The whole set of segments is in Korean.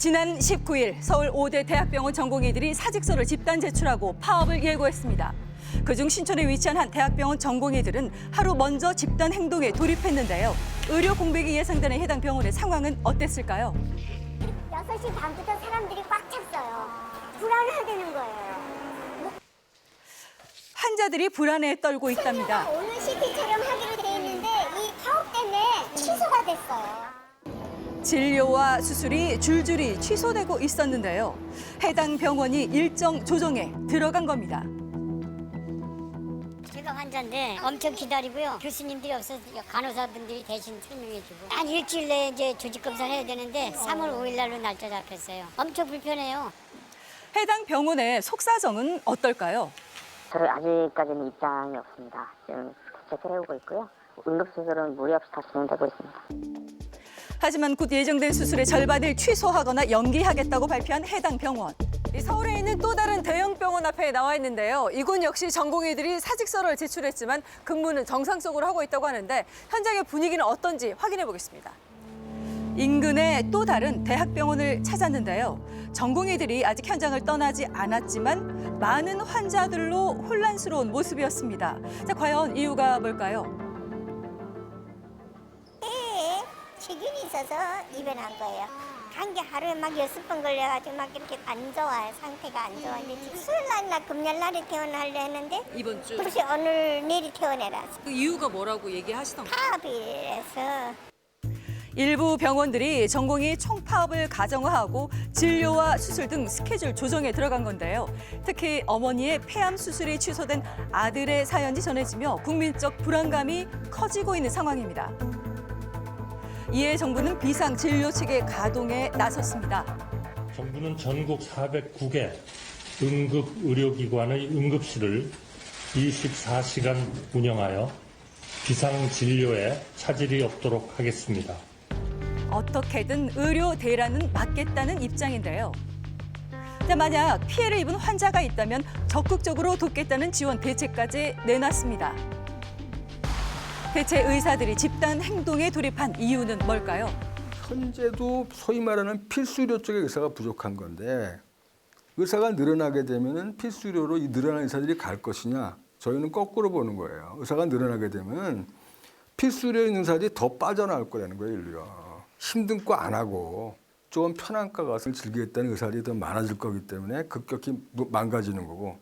지난 19일 서울 5대 대학병원 전공의들이 사직서를 집단 제출하고 파업을 예고했습니다. 그중 신촌에 위치한 한 대학병원 전공의들은 하루 먼저 집단 행동에 돌입했는데요. 의료 공백이 예상되는 해당 병원의 상황은 어땠을까요? 6시 반부터 사람들이 꽉 찼어요. 불안하다는 거예요. 환자들이 불안에 떨고 있답니다. 오늘 CT처럼 하기로 돼 있는데 이 파업 때문에 취소가 됐어요. 진료와 수술이 줄줄이 취소되고 있었는데요. 해당 병원이 일정 조정에 들어간 겁니다. 제가 환자인데 엄청 기다리고요. 교수님들이 없어서 간호사분들이 대신 설명해주고 한 일주일 내에 이제 조직 검사를 해야 되는데 3월 5일 날로 날짜 잡혔어요. 엄청 불편해요. 해당 병원의 속사정은 어떨까요? 저를 아직까지는 입장이 없습니다. 지금 대체를 해오고 있고요. 응급수술은 무리 없이 다 진행되고 있습니다. 하지만 곧 예정된 수술의 절반을 취소하거나 연기하겠다고 발표한 해당 병원. 이 서울에 있는 또 다른 대형 병원 앞에 나와 있는데요. 이곳 역시 전공의들이 사직서를 제출했지만 근무는 정상적으로 하고 있다고 하는데 현장의 분위기는 어떤지 확인해 보겠습니다. 인근의 또 다른 대학병원을 찾았는데요. 전공의들이 아직 현장을 떠나지 않았지만 많은 환자들로 혼란스러운 모습이었습니다. 자, 과연 이유가 뭘까요? 세균이 있어서 입원한 거예요. 감기 하루에 막 여섯 번 걸려가지고 막 이렇게 안 좋아요. 상태가 안 좋아. 근데 지금 수요일 날이나 금요일 날에 퇴원하려 했는데 이번 주. 그래서 오늘 내일 퇴원해라. 그 이유가 뭐라고 얘기하시던가요? 파업이라서 일부 병원들이 전공의 총파업을 가정화하고 진료와 수술 등 스케줄 조정에 들어간 건데요. 특히 어머니의 폐암 수술이 취소된 아들의 사연이 전해지며 국민적 불안감이 커지고 있는 상황입니다. 이에 정부는 비상 진료 체계 가동에 나섰습니다. 정부는 전국 409개 응급 의료기관의 응급실을 24시간 운영하여 비상 진료에 차질이 없도록 하겠습니다. 어떻게든 의료 대란은 막겠다는 입장인데요. 자, 만약 피해를 입은 환자가 있다면 적극적으로 돕겠다는 지원 대책까지 내놨습니다. 대체 의사들이 집단 행동에 돌입한 이유는 뭘까요? 현재도 소위 말하는 필수의료 쪽에 의사가 부족한 건데 의사가 늘어나게 되면 필수의료로 이 늘어난 의사들이 갈 것이냐 저희는 거꾸로 보는 거예요. 의사가 늘어나게 되면 필수의료에 있는 의사들이 더 빠져나올 거라는 거예요, 인류가. 힘든 거 안 하고 조금 편한 과 가서 즐기겠다는 의사들이 더 많아질 거기 때문에 급격히 망가지는 거고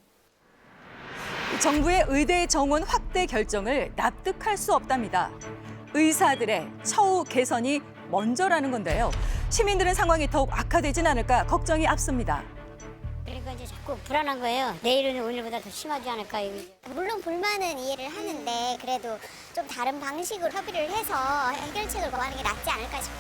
정부의 의대 정원 확대 결정을 납득할 수 없답니다. 의사들의 처우 개선이 먼저라는 건데요. 시민들은 상황이 더욱 악화되진 않을까 걱정이 앞섭니다. 그러니까 이제 자꾸 불안한 거예요. 내일은 오늘보다 더 심하지 않을까. 물론 불만은 이해를 하는데 그래도 좀 다른 방식으로 협의를 해서 해결책을 구하는 게 낫지 않을까 싶어요.